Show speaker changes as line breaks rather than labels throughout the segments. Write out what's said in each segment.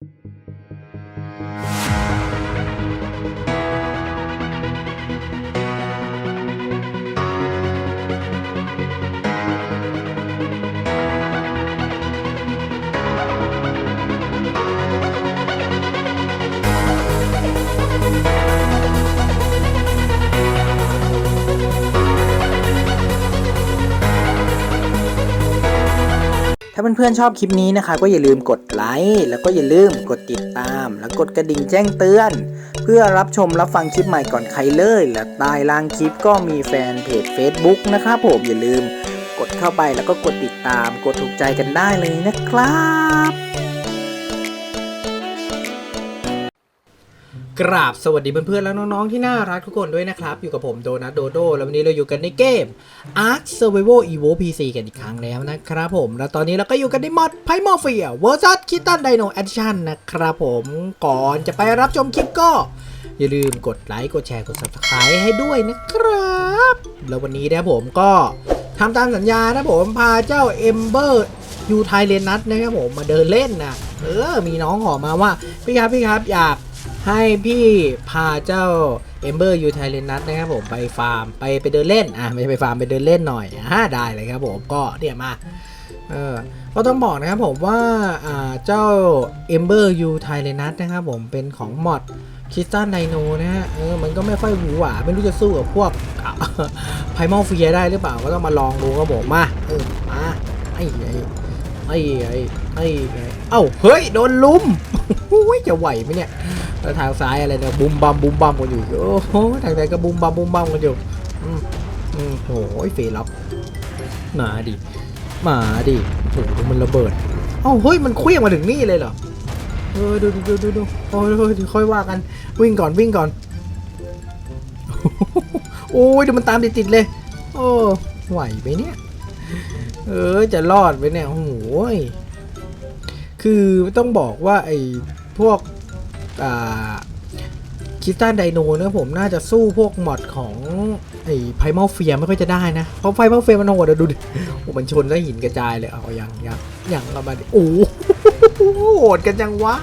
thank you ถ้าเพื่อนๆชอบคลิปนี้นะคะ ก็อย่าลืมกดไลค์แล้วก็อย่าลืมกดติดตาม แล้วกดกระดิ่งแจ้งเตือน เพื่อรับชมรับฟังคลิปใหม่ก่อนใครเลย และใต้ล่างคลิปก็มีแฟนเพจ Facebook นะครับผมอย่าลืมกดเข้าไปแล้วก็กดติดตาม กดถูกใจกันได้เลยนะครับ กราบสวัสดีเพื่อนๆและน้องๆที่น่ารักทุกคนด้วยนะครับ อยู่กับผมโดนัทโดโดแล้ววันนี้เราอยู่กันในเกม Ark Survival Evo PC กันอีกครั้งแล้วนะครับผม แล้วตอนนี้เราก็อยู่กันในมอด p y m o r p h i a vs Kitten Dino Edition นนะครับผมก่อนจะไปรับชมคลิปก็ อย่าลืมกดไลค์กดแชร์กด Subscribe ให้ด้วยนะครับ แล้ววันนี้นะผมก็ทำตามสัญญานะผมพาเจ้า Ember ยูไทเลนัสนะครับผมมาเดินเล่นนะเออมีน้องขอมาว่าพี่ครับพี่ครับอยาก ให้พี่พาเจ้า Ember ยูไทเลนัสนะครับผมไปฟาร์มไปไปเดินเล่นอะไม่ใช่ไปฟาร์มไปเดินเล่นหน่อยอ่าได้เลยครับผมก็เนี่ยมาเออก็ต้องบอกนะครับผมว่าอ่าเจ้า Ember U t y l e n u s นะครับผมเป็นของมอดคิสตันไดโนนะฮะเออมันก็ไม่ค่อยหวือหวาไม่รู้จะสู้กับพวกไพมอลเฟียได้หรือเปล่า ก็ต้องมาลองดูครับผมมาเออมาไอ้ ไอ้ไอ้ไอ้ไอ้เอ้าเฮ้ยโดนลุมโอ้ยจะไหวไหมเนี่ยทางซ้ายอะไรเนี่ยบุมบัมบุมบัมกันอยู่โอ้โหทางไหนก็บุมบัมบุมบัมกันอยู่อืมอืมโอ้ยเฟล็อกมาดิมาดิโอ้โหดูมันระเบิดเอ้าเฮ้ยมันเคลื่องมาถึงนี่เลยเหรอเออดูดูดูดูดูโอ้ยโอ้ยเดี๋ยวค่อยว่ากันวิ่งก่อนวิ่งก่อนโอ้ยเดี๋ยวมันตามติดๆเลย โอ้ไหวไหมเนี่ย เออจะรอดไหมเนี่ยโอ้โหคือต้องบอกว่าไอ้พวกอ่าคิสตันไดโนเนี่ยผมน่าจะสู้พวกมอดของไอ้ไพมอลเฟียไม่ค่อยจะได้นะ เพราะไพมอลเฟียมันโหดอะดูดิโอ้มันชนแล้วหินกระจายเลยเอาอย่างอย่างอย่างเรามาดโอ้โหโหดกันจังวะ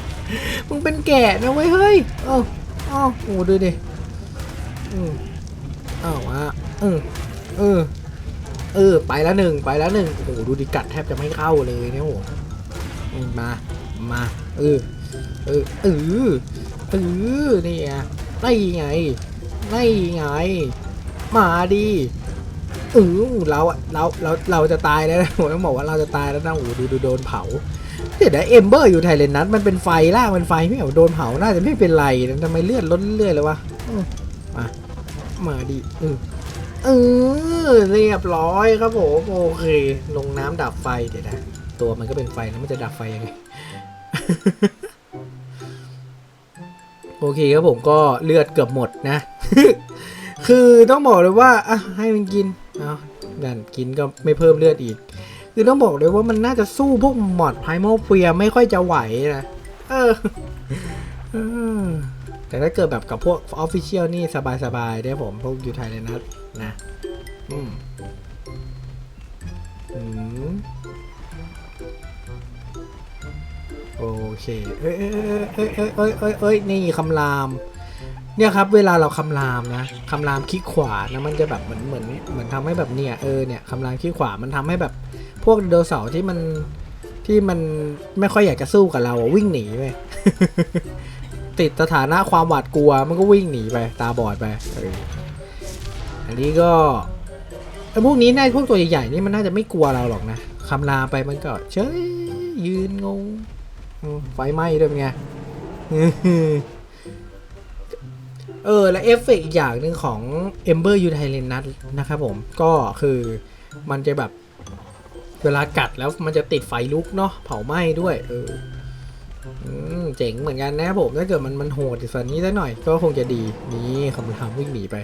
มึงเป็นแกะนะเว้ยเฮ้ยเอ้าเอ้าโอ้ดูดิอืมอ้าวอะเออเออ เออ ไปแล้วหนึ่งไปแล้วหนึ่งโอ้โหดูดิกัดแทบจะไม่เข้าเลยเนี่ยโหอืมมามาเออเออเออเออนี่ไงนี่ไงนี่ไงมาดิเออเราอะเราเราเราจะตายแล้วนะผมต้องบอกว่าเราจะตายแล้วนะโอ้ดูดูโดนเผาเดี๋ยวเอมเบอร์อยู่ไทยเลนนัทมันเป็นไฟล่างเป็นไฟไม่เอาโดนเผาน่าจะไม่เป็นไรทำไมเลือดลดเรื่อยเลยวะมมามาดิเออ เออเรียบร้อยครับผมโอเค ลงน้ำดับไฟเดี๋ยวนะตัวมันก็เป็นไฟแล้วมันจะดับไฟยังไง โอเคครับผมก็เลือดเกือบหมดนะ คือต้องบอกเลยว่าอะให้มันกินเอานั่นกินก็ไม่เพิ่มเลือดอีก คือต้องบอกเลยว่ามันน่าจะสู้พวกมอดไพโมเฟียไม่ค่อยจะไหวนะเออแต่ถ้าเกิดแบบกับพวกออฟฟิเชียลนี่สบายๆได้ผมพวกยูไทยเลยนะ นะ อืมอืมโอเค เอ้ยเอ้ยเอ้ยเอ้ยเอ้ยเอ้ยเอ้ยนี่คำราม เนี่ยครับ เวลาเราคำรามนะคำรามคลิกขวานะมันจะแบบเหมือนเหมือนเหมือนทำให้แบบเนี่ยเออเนี่ยคำรามคลิกขวามันทำให้แบบ พวกไดโนเสาร์ที่มันที่มันไม่ค่อยอยากจะสู้กับเราวิ่งหนีไปติดสถานะความหวาดกลัวมันก็วิ่งหนีไปตาบอดไปเออ อันนี้ก็ไอ้พวกนี้น่าพวกตัวใหญ่ๆนี่มันน่าจะไม่กลัวเราหรอกนะคำรามไปมันก็เฉยยืนงงไฟไหม้ด้วยเป็นไงเออ และเอฟเฟกต์อีกอย่างหนึ่งของ Ember u t i l e n u s นะครับผม ก็คือมันจะแบบเวลากัดแล้วมันจะติดไฟลุกเนาะเผาไหม้ด้วย เออ เจ๋งเหมือนกันนะผมถ้าเกิดมันมันโหดสันนี้ได้หน่อยก็คงจะดีนี่คำถามวิ่งหนีไป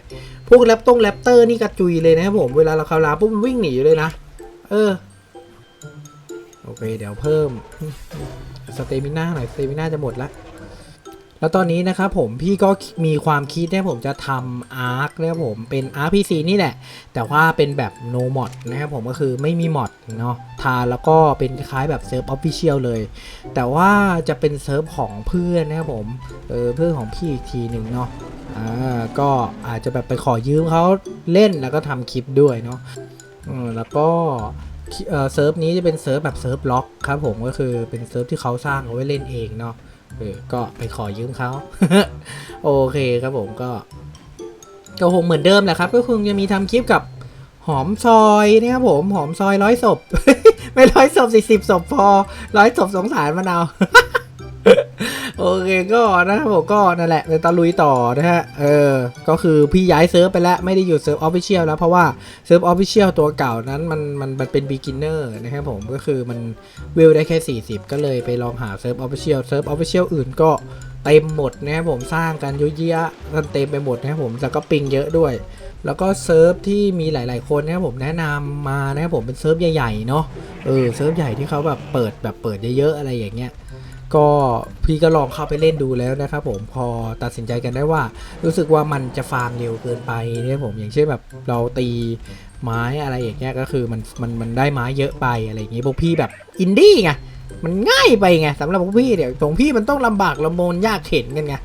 พวกแรปตงแรปเตอร์นี่กระจุยเลยนะผมเวลาเราคาราปุ๊บมันวิ่งหนีเลยนะ เออ โอเค เดี๋ยวเพิ่มสเตมิน่าหน่อยสเตมิน่าจะหมดละ แล้วตอนนี้นะครับผมพี่ก็มีความคิดเนี่ผมจะทำอาร์คนะครับผมเป็น RPC นี่แหละ แต่ว่าเป็นแบบ no mod นะครับผมก็คือไม่มี mod เนาะทาแล้วก็เป็นคล้ายแบบเซิร์ฟออฟฟิเชียลเลย แต่ว่าจะเป็นเซิร์ฟของเพื่อนนะครับผมเออเพื่อนของพี่อีกทีหนึ่งเนาะอ่าก็อาจจะแบบไปขอยืมเขาเล่นแล้วก็ทำคลิปด้วยเนาะอืมแล้วก็เอ่อเซิร์ฟนี้จะเป็นเซิร์ฟแบบเซิร์ฟล็อกครับผมก็คือเป็นเซิร์ฟที่เขาสร้างเอาไว้เล่นเองเนาะ เออ ก็ไปขอยืมเขาโอเคครับผมก็ก็คงเหมือนเดิมแหละครับ ก็คงจะมีทำคลิปกับหอมซอยนะครับผมหอมซอยร้อยศพ ไม่ร้อยศพสี่สิบศพพอร้อยศพสงสารมันเอา โอเคก็นะครับผมก็นั่นแหละเป็นตะลุยต่อนะฮะ เออ ก็คือพี่ย้ายเซิร์ฟไปแล้ว ไม่ได้อยู่เซิร์ฟออฟฟิเชียลแล้ว เพราะว่าเซิร์ฟออฟฟิเชียลตัวเก่านั้นมันมันมันเป็น beginner นะครับผมก็คือมันเวได้แค่ 40 ก็เลยไปลองหาเซิร์ฟออฟฟิเชียลเซิร์ฟออฟฟิเชียลอื่นก็เต็มหมดนะครับผมสร้างกันเยอะแยะกันเต็มไปหมดนะครับผมแล้วก็ปิงเยอะด้วย แล้วก็เซิร์ฟที่มีหลาย ๆ คนนะครับผมแนะนำมานะครับผมเป็นเซิร์ฟใหญ่ ๆ เนาะเออเซิร์ฟใหญ่ที่เขาแบบเปิดแบบเปิดเยอะๆอะไรอย่างเงี้ย ก็พี่ก็ลองเข้าไปเล่นดูแล้วนะครับผมพอตัดสินใจกันได้ว่า รู้สึกว่ามันจะฟาร์มเร็วเกินไปเนี่ยผมอย่างเช่นแบบเราตีไม้อะไรอย่างเงี้ยก็คือมันมันมันได้ไม้เยอะไปอะไรอย่างงี้พวกพี่แบบอินดี้ไงมันง่ายไปไงสำหรับพวกพี่เนี่ยของพี่มันต้องลำบากลำบนยากเข็นกันไง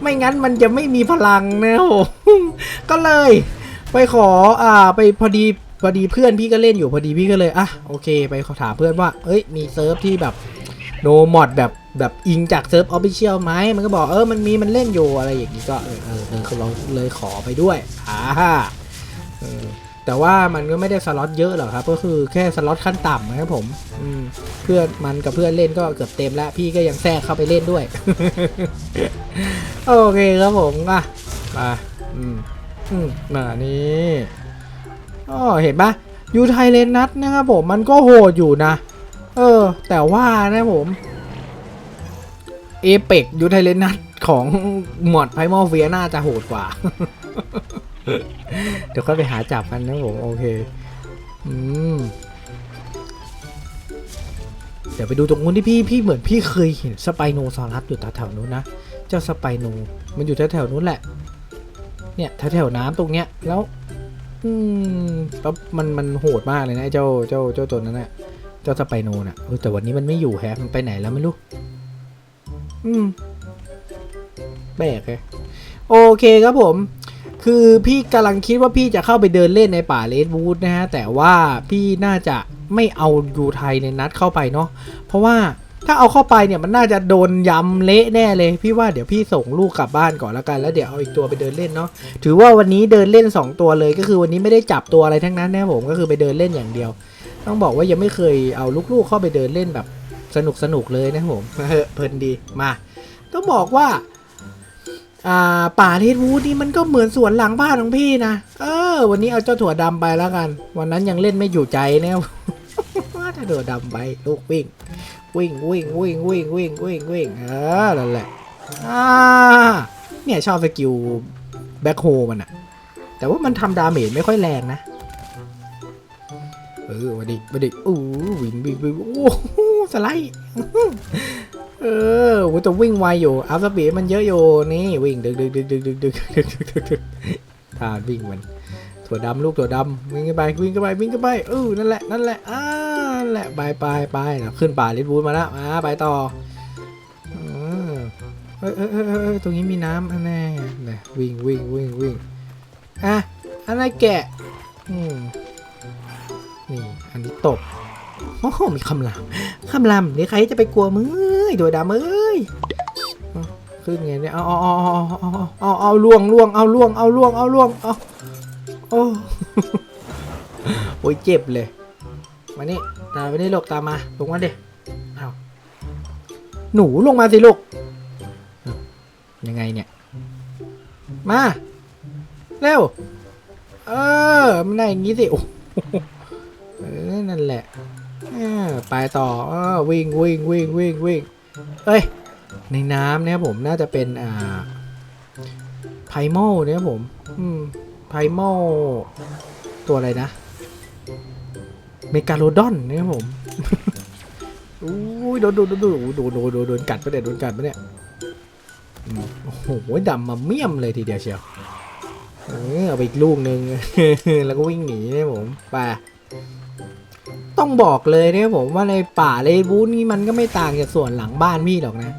ไม่งั้นมันจะไม่มีพลังนะครับผมก็เลย ไปขออ่าไปพอดีพอดีเพื่อนพี่ก็เล่นอยู่พอดีพี่ก็เลยอะโอเค ไปขอถามเพื่อนว่า เอ้ยมีเซิร์ฟที่แบบ โนมอดแบบแบบอิงจากเซิร์ฟออฟฟิเชียลไหมมันก็บอกเออมันมีมันเล่นอยู่อะไรอย่างนี้ก็เออเออเออเราเลยขอไปด้วยอ่าแต่ว่ามันก็ไม่ได้สล็อตเยอะหรอกครับ ก็คือแค่สล็อตขั้นต่ำนะครับผมอืมเพื่อนมันกับเพื่อนเล่นก็เกือบเต็มแล้ว พี่ก็ยังแทรกเข้าไปเล่นด้วย โอเคครับผมอะมาอืมอืมมานี่อ๋อเห็นปะยูไทยเลนนัทนะครับผมมันก็โหดอยู่นะ เออ แต่ว่านะผม เอเปกยูไทเลนนัทของหมอดไพมอลเฟียน่าจะโหดกว่า เดี๋ยวค่อยไปหาจับกันนะผม โอเค อืมเดี๋ยวไปดูตรงนู้นที่พี่พี่เหมือนพี่เคยเห็นสไปโนซอรัสอยู่แถวๆนู้นนะ เจ้าสไปโนมันอยู่แถวๆนู้นแหละ เนี่ยแถวๆน้ำตรงเนี้ยแล้ว อืมแล้วมันมันโหดมากเลยนะเจ้าเจ้าเจ้าตัวนั้นน่ะ เจ้าสไปโนน่ะเออแต่วันนี้มันไม่อยู่แฮะมันไปไหนแล้วไม่รู้ อืมแปลกเลยโอเคครับผม คือพี่กำลังคิดว่าพี่จะเข้าไปเดินเล่นในป่าเลดวูดนะฮะ แต่ว่าพี่น่าจะไม่เอายูไทยในนัดเข้าไปเนาะ เพราะว่าถ้าเอาเข้าไปเนี่ยมันน่าจะโดนยำเละแน่เลย พี่ว่าเดี๋ยวพี่ส่งลูกกลับบ้านก่อนแล้วกันแล้วเดี๋ยวเอาอีกตัวไปเดินเล่นเนาะถือว่าวันนี้เดินเล่น 2 ตัวเลยก็คือวันนี้ไม่ได้จับตัวอะไรทั้งนั้นนะผมก็คือไปเดินเล่นอย่างเดียว ต้องบอกว่ายังไม่เคยเอาลูกๆเข้าไปเดินเล่นแบบสนุกสนุกๆเลยนะผมเพลินดีมาต้องบอกว่าอ่าป่าเทดวูดนี่มันก็เหมือนสวนหลังบ้านของพี่นะเออ วันนี้เอาเจ้าถั่วดำไปแล้วกัน วันนั้นยังเล่นไม่อยู่ใจน่ว่าถ้าถั่วดำไปลูกวิ่ง วิ่งวิ่งวิ่งวิ่งวิ่งวิ่งวิ่งเออนั่นแหละอ่าเนี่ยชอบสกิลแบ็คโฮมันอะแต่ว่ามันทำดาเมจไม่ค่อยแรงนะ เออมาดิมาดิอู้วิ่งวิ่งวิ่งโอ้โหสไลด์เออโหแต่วิ่งไวอยู่อัพสปีดมันเยอะอยู่นี่วิ่งดึกดึกดึกดึกดึกดึกดึกดึกดึกทานวิ่งมันถั่วดำลูกถั่วดำวิ่งกันไปวิ่งกันไปวิ่งกันไปเออนั่นแหละนั่นแหละอ่านั่นแหละไปไปไปนะขึ้นป่าลิดบูดมาแล้วอ่าไปต่อเออเอยเอเอเออตรงนี้มีน้ำอันแน่เนี่ยวิ่งวิ่งวิ่งวิ่งอะอันนั้นแกะอืม อันนี้ตบโอ้โหมีคำรามคำรามนี่ใครจะไปกลัวมึงเอ้ยถั่วดำเอ้ยขึ้นไงเนี่ยเอาเอาเอาเอาเอาเอาเอาล่วงล่วงเอาล่วงเอาล่วงเอาล่วงเอาโอ้โอ้ยเจ็บเลยมานี่ตามไปนี่ลูกตามมาลงมาเด็เอาหนูลงมาสิลูกยังไงเนี่ย มา เร็ว เออมันได้อย่างงี้สิโอ้ เออนั่นแหละไปต่ออวิ่งวิ่งวิ่งวิ่งวิ่งเอ้ยในน้ำเนี่ยผมน่าจะเป็นอ่าไพโมเนี่ยผมอืมไพโมตัวอะไรนะ เมกาโลดอนเนะครับผมอุ้ยโดนโดนโดนโดนโดนโดนโดนโดนกัดไปะเนี่ยโดนกัดไปะเนี่ยโอ้โหดำมาเมี่ยมเลยทีเดียวเชียวเออเอาไปอีกลูกหนึ่งแล้วก็วิ่งหนีเนี่ยผมไป ต้องบอกเลยเนี่ยผมว่าในป่าเลบูธนี่มันก็ไม่ต่างจากส่วนหลังบ้านพี่หรอกนะ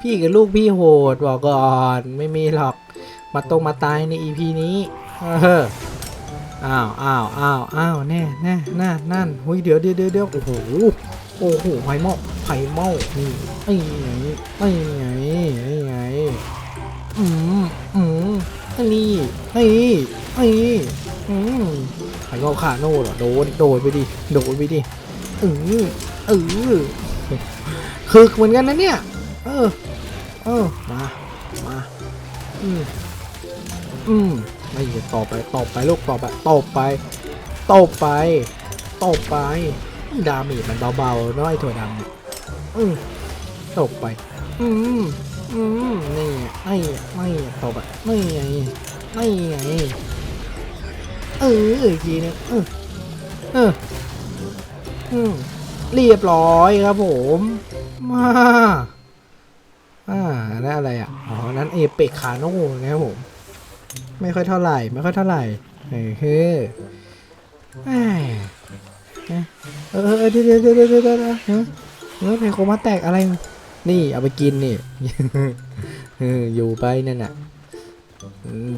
พี่กับลูกพี่โหดบอกก่อนไม่มีหรอกมาตรงมาตายในอีพีนี้เอออ้าวอ้าวอ้าวอ้าวแน่แน่นั่นนั่นเฮ้ยเดี๋ยวเดี๋ยวเดี๋ยวโอ้โหโอ้โหไผ่เมาไผ่เมานี่ไอ้ไงไอ้ไงไอ้ไงอืมอืมไอ้นี่ไอ้ ไผ่เมาขาโน่เหรอโดนโดนไปดิโดนไปดิเออเออคือเหมือนกันนะเนี่ย เออ เออ มา มา อืม อืมไม่อย่าต่อไปต่อไปลูกต่อไปต่อไปต่อไปต่อไป ดาเมจมันเบาๆน้อยถั่วดำอืมตกไป อืม อืม นี่ ไอ้ ไม่ต่อไป ไม่ไงไม่ไง เอออีกทีนึงเออเอออืมเรียบร้อยครับผม มาอ่านั่นอะไรอะ อ๋อ นั้นเอเปกคาโน่นะครับผม ไม่ค่อยเท่าไหร่ ไม่ค่อยเท่าไหร่เฮ้ยเฮ้ยเออเดี๋ยวเดี๋ยวเดี๋ยวเดี๋ยวเดี๋ยวเออเออไพโคมาแตกอะไร นี่เอาไปกินนี่อยู่ไปนั่นน่ะ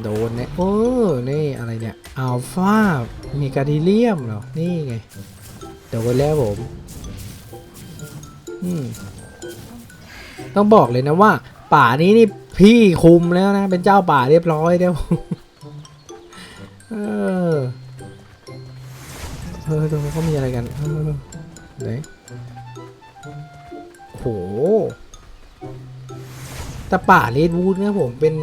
โดนเนี่ยโอ้นี่อะไรเนี่ยอัลฟามีกาดิเลียมเหรอ นี่ไงโดนแล้วผมอืมต้องบอกเลยนะว่า ป่านี้นี่พี่คุมแล้วนะ เป็นเจ้าป่าเรียบร้อยแล้วเออเออตรงนี้เขามีอะไรกันเออไหนโหแต่ป่าเลดวูดเนี่ยผมเป็น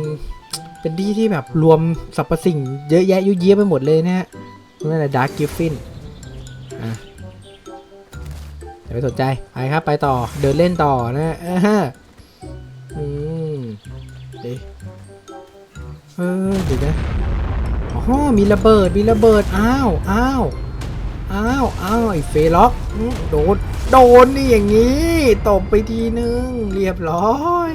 เป็นที่ที่แบบรวมสรรพสิ่งเยอะแยะยุ่ยเยี้ยไปหมดเลยนะฮะนั่นแหละดาร์กกิฟฟินอะอย่าไปสนใจ ไปครับ ไปต่อเดินเล่นต่อนะเอออืมเดี๋ยวเออเดี๋ยวนะอ๋อมีระเบิดมีระเบิดอ้าวอ้าวอ้าวอ้าวไอ้เฟล็อกโดนโดนนี่อย่างนี้ตบไปทีนึง เรียบร้อย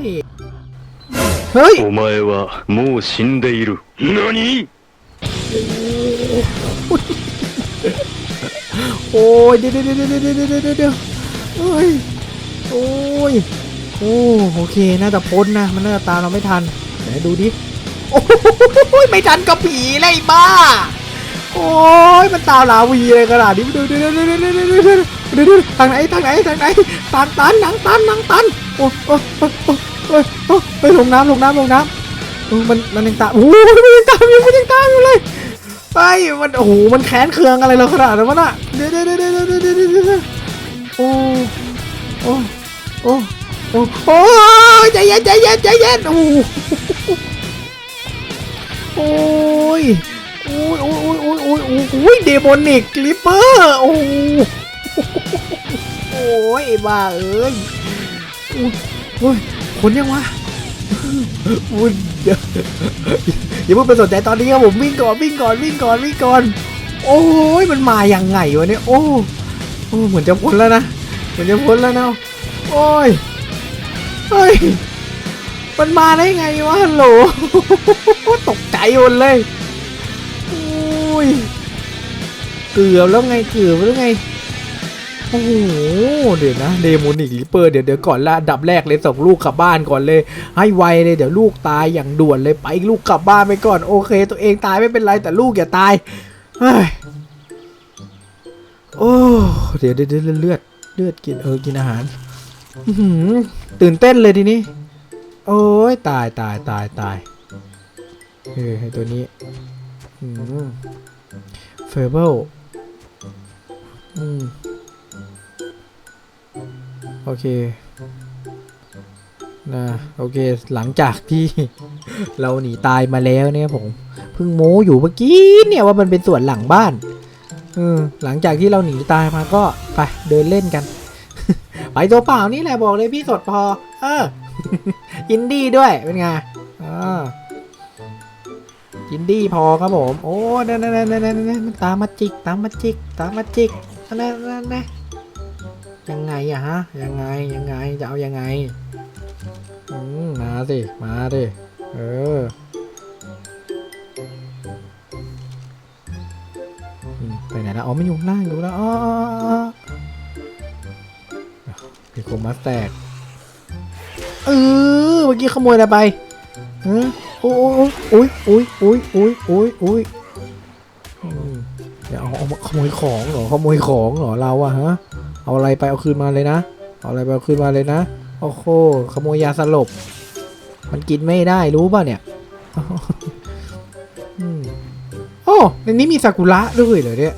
เฮ้ย
お前はもう死んでいる。何
โอ้ย เดี๋ยวเดี๋ยวเดี๋ยวเดี๋ยวเดี๋ยวเดี๋ยวเดี๋ยวเฮ้ย โอ้ย โอ้ โอเค น่าจะพ้นนะ มันน่าจะตามเราไม่ทัน ไหนดูดิ โอ้ย ไม่ทันกับผีเลยไอ้บ้า โอ้ย มันตามลาวีเลยขนาดนี้ดูดูดูดูดูดูดูดูดูดูทางไหนทางไหนทางไหนทางตันทางตันทางตัน โอ้โอ้ เฮ้ยลงน้ำลงน้ำลงน้ำมันมันยังตามโอ้ยมันยังตามอยู่มันยังตามอยู่เลยไปมันโอ้โหมันแค้นเคืองอะไรเราขนาดนั้นวะน่ะเด้เด้เด้เด้เด้เด้เด้โอ้โอ้โอ้โอ้โอ้ใจเย็นใจเย็นใจเย็นโอ้โอ้ยโอ้ยโอ้ยโอ้ยโอ้ยโอ้ยโอ้ยเดมอนิกลิปเปอร์โอ้โอ้ยบ้าเอ้ยโอ้ย โอ้ยคนยังวะอุ้ยเดี๋ยวอย่าเพิ่งไปสนใจตอนนี้ครับผมวิ่งก่อนวิ่งก่อนวิ่งก่อนวิ่งก่อน โอ้ยมันมาอย่างไงวะเนี่ยโอ้โอ้เหมือนจะพ้นแล้วนะเหมือนจะพ้นแล้วนะโอ้ยเฮ้ยมันมาได้ไงวะฮัลโหลตกใจหมดเลยโอ้ยเกือบแล้วไงเกือบแล้วไง โอ้โห เดี๋ยวนะเดโมนิกลิปเปอร์เดี๋ยวเดี๋ยวก่อนละดับแรกเลยส่งลูกกลับบ้านก่อนเลย ให้ไวเลยเดี๋ยวลูกตายอย่างด่วนเลยไปลูกกลับบ้านไปก่อนโอเค ตัวเองตายไม่เป็นไรแต่ลูกอย่าตายเฮ้ยโอ้เดี๋ยวเดี๋ยวเดี๋ยวเลือดเลือดกินเออกินอาหารตื่นเต้นเลยทีนี้ โอ้ยตายตายตายตายเออไอตัวนี้เฟเบิลอืม โอเคนะโอเคหลังจากที่เราหนีตายมาแล้วเนี่ยผมเพิ่งโม้อยู่เมื่อกี้เนี่ยว่ามันเป็นส่วนหลังบ้านเออหลังจากที่เราหนีตายมาก็ไปเดินเล่นกัน ไปตัวเปล่านี่แหละบอกเลยพี่สดพอ เอออินดี้ด้วยเป็นไงอ่าอินดี้พอครับผม โอ้นั่นนั่นนั่นนั่นนั่นมันตามมาจิกตามมาจิกตามมาจิกนั่นนั่นนั่น ยังไงอะฮะ ยังไงยังไงจะเอายังไงอืมาสิ มาดิเออไปไหนแล้วอ๋อไม่อยู่ข้างล่างอยู่แล้วอ๋อพี่โคมัสแตกเออเมื่อกี้ขโมยอะไรไปเออโอ้ยโอ้ยโอ้ยโอ้ยโอ้ยโอ้ยโอ้ยอืมเดี๋ยวเอาเอาขโมยของเหรอขโมยของเหรอเราอะฮะ เอาอะไรไปเอาคืนมาเลยนะ เอาอะไรไปเอาคืนมาเลยนะ โอ้โห ขโมยยาสลบ มันกินไม่ได้รู้ป่ะเนี่ย โอ้ในนี้มีซากุระด้วยเหรอเนี่ย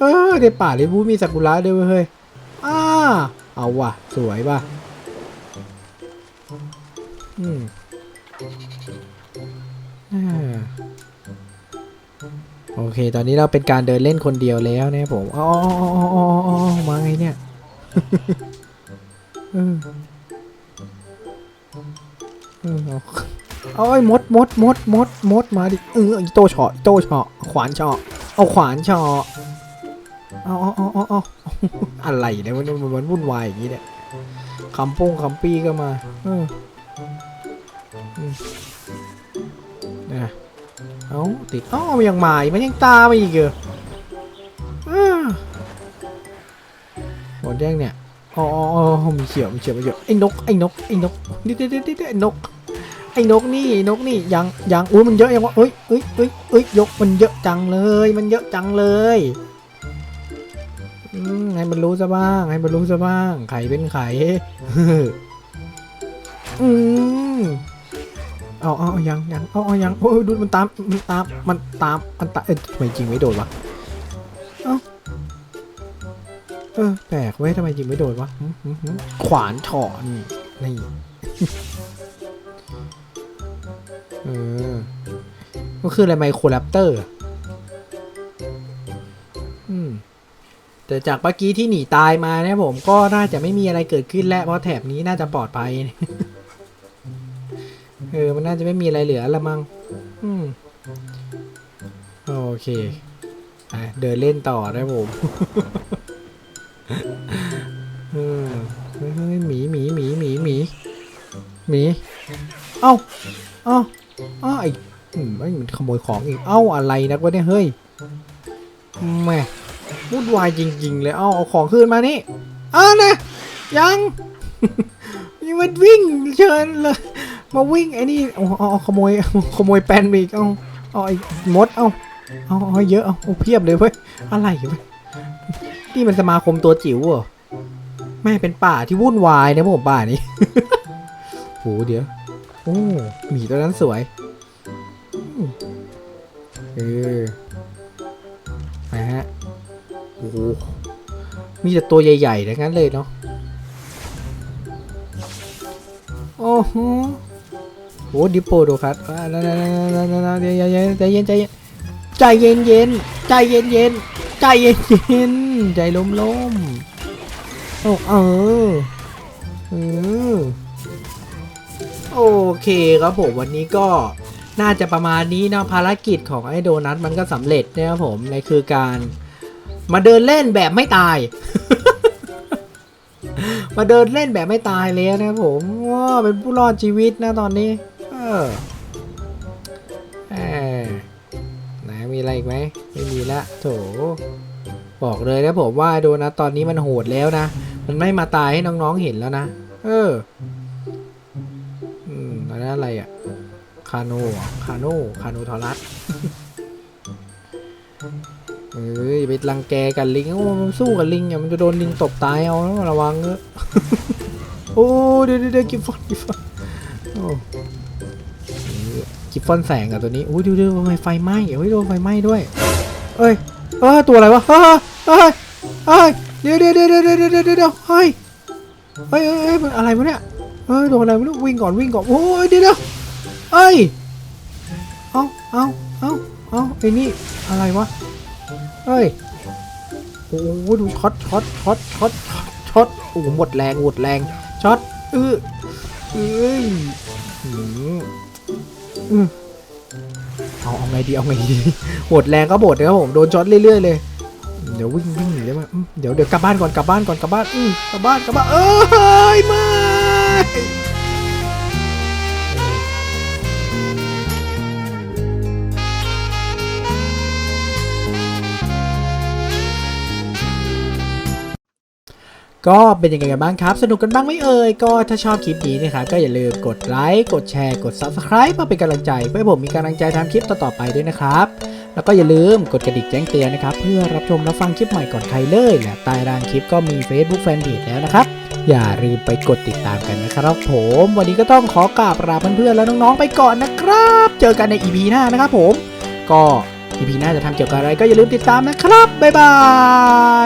เออในป่าเลบูมีซากุระด้วยเว้ยเฮ้ยอ้าเอาว่ะ สวยป่ะ อืมอ่า โอเค ตอนนี้เราเป็นการเดินเล่นคนเดียวแล้วนะผมอ๋ออ๋อมาไงเนี่ยเออเอออาเอาไอ้มดมดมดมดมดมาดิเออโตเฉาะอีโตเฉาะขวานเฉาะเอาขวานเฉาะเอาเอาเอาเอาเอาอะไรเนี่ยมันมันวุ่นวายอย่างนี้เนี่ยคำโป้งคำปี้ก็มาเอออืมนะ เอาติดอ้ามันยังมาอีกมันยังตามมาอีกเหรอหมดยังเนี่ยอ๋ออ๋อมีเขียวมีเขียวมีเขียวไอ้นกไอ้นกไอ้นกนี่เด็ดเด็ดไอ้นกไอ้นกนี่นกนี่ยังยังอุ้ยมันเยอะยังวะเอ้ยเอ้ยเอ้ยเอ้ยยกมันเยอะจังเลย มันเยอะจังเลยให้มันรู้ซะบ้าง ให้มันรู้ซะบ้างไข่เป็นไข่อืม เอาเอาเอายังยังเอาเอายังโอ้ยดูมันตามมันตามมันตามมันตามเอ้ยทำไมจริงไม่โดนวะเออแปลกเว้ยทำไมยิงไม่โดนวะหึหึหึขวานเฉาะนี่นี่เออก็คืออะไรไมโครแรปเตอร์อะอืมแต่จากเมื่อกี้ที่หนีตายมาเนี่ยผมก็น่าจะไม่มีอะไรเกิดขึ้นแล้วเพราะแถบนี้น่าจะปลอดภัยเออมันน่าจะไม่มีอะไรเหลือละมั้งอืมโอเคเดินเล่นต่อได้ผมเออเฮ้ยหมีหมีหมีหมีหมีหมีเอ้าเอ้าเอ้าไอ้อืมไอ้มันขโมยของอีกเอ้าอะไรนักวะเนี่ยเฮ้ยแหม่วุ่นวายจริง ๆ เลยเอ้าเอาของคืนมานี่เอ้านะยังยังมันวิ่งเชิญเลย มาวิ่งไอ้นี่เอาเอาขโมยขโมยแปนไปอีกเอาเอาไอ้มดเอาเอาเอาเยอะเอาเอาเพียบเลยเว้ยอะไรเว้ยนี่มันสมาคมตัวจิ๋วเหรอแม่เป็นป่าที่วุ่นวายนะผมป่านี้โหเดี๋ยวโอ้หมีตัวนั้นสวยเออนะฮะโอ้มีแต่ตัวใหญ่ๆทั้งนั้นเลยเนาะโอ้โห โอ้ดิโปโดคัสนั่นนั่นนั่นนั่ใจเย็นใจเย็นใจเย็นใจเย็นใจเย็นเย็นใจเย็นใจล้มล้มโอ้เออเออโอเคครับผมวันนี้ก็น่าจะประมาณนี้นะภารกิจของไอ้โดนัทมันก็สำเร็จนะครับผมในคือการมาเดินเล่นแบบไม่ตาย มาเดินเล่นแบบไม่ตายเลยนะครับผมว้าเป็นผู้รอดชีวิตนะตอนนี้ เออไหนมีอะไรอีกไหมไม่มีละโถบอกเลยนะผมว่าโดนะตอนนี้มันโหดแล้วนะ มันไม่มาตายให้น้องๆเห็นแล้วนะ เออ อืมอันนั้นอะไรอะคาโน่คาโน่คาโนทอรัสเอ้ยไปรังแกกันลิง โอ้ มันสู้กับลิงอย่ามันจะโดนลิงตบตายเอานะระวังเนอะโอ้ เดี๋ยวเดี๋ยวกิฟฟอนกิฟฟอน กิฟฟอนแสงอะตัวนี้โอ้ยดูดูทำไมไฟไหม้เฮ้ยโดนไฟไหม้ด้วย เอ้ยเออตัวอะไรวะเฮ้ยเฮ้ยเฮ้ยเดี๋ยวเดี๋ยวเดี๋ยวเดี๋ยวเดี๋ยวเดี๋ยวเฮ้ยเฮ้ยเฮ้ยมันอะไรวะเนี่ยเฮ้ยโดนอะไรไม่รู้วิ่งก่อนวิ่งก่อนโอ้ยเดี๋ยวเดี๋ยวเอ้ยเอาเอาเอาเอาไอ้นี่อะไรวะเฮ้ยโอ้โหดูช็อตช็อตช็อตช็อตช็อตโอ้หมดแรงหมดแรงช็อตเออเอ้ยอืมอืม เอาเอาไงดีเอาไงดีหดแรงก็หดนะครับผมโดนช็อตเรื่อยๆเลย เดี๋ยววิ่งวิ่งหนีได้ไหมอืมเดี๋ยวเดี๋ยวกลับบ้านก่อนกลับบ้านก่อนกลับบ้านอืมกลับบ้านกลับบ้านเอ้ยไม่ ก็เป็นยังไงกันบ้างครับ สนุกกันบ้างไหมเอ่ย ก็ถ้าชอบคลิปนี้นะครับก็อย่าลืมกดไลค์ กดแชร์ กด Subscribe เพื่อเป็นกำลังใจเพื่อผมมีกำลังใจทำคลิปต่อๆไปด้วยนะครับ แล้วก็อย่าลืมกดกระดิ่งแจ้งเตือนนะครับ เพื่อรับชมรับฟังคลิปใหม่ก่อนใครเลยและใต้ล่างคลิปก็มี Facebook Fanpage แล้วนะครับ อย่าลืมไปกดติดตามกันนะครับ ผม วันนี้ก็ต้องขอกราบลาเพื่อนๆแล้วน้องๆไปก่อนนะครับ เจอกันใน EP หน้านะครับผม ก็ EP หน้าจะทำเกี่ยวกับอะไรก็อย่าลืมติดตามนะครับบ๊ายบา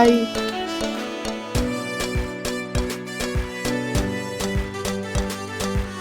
ย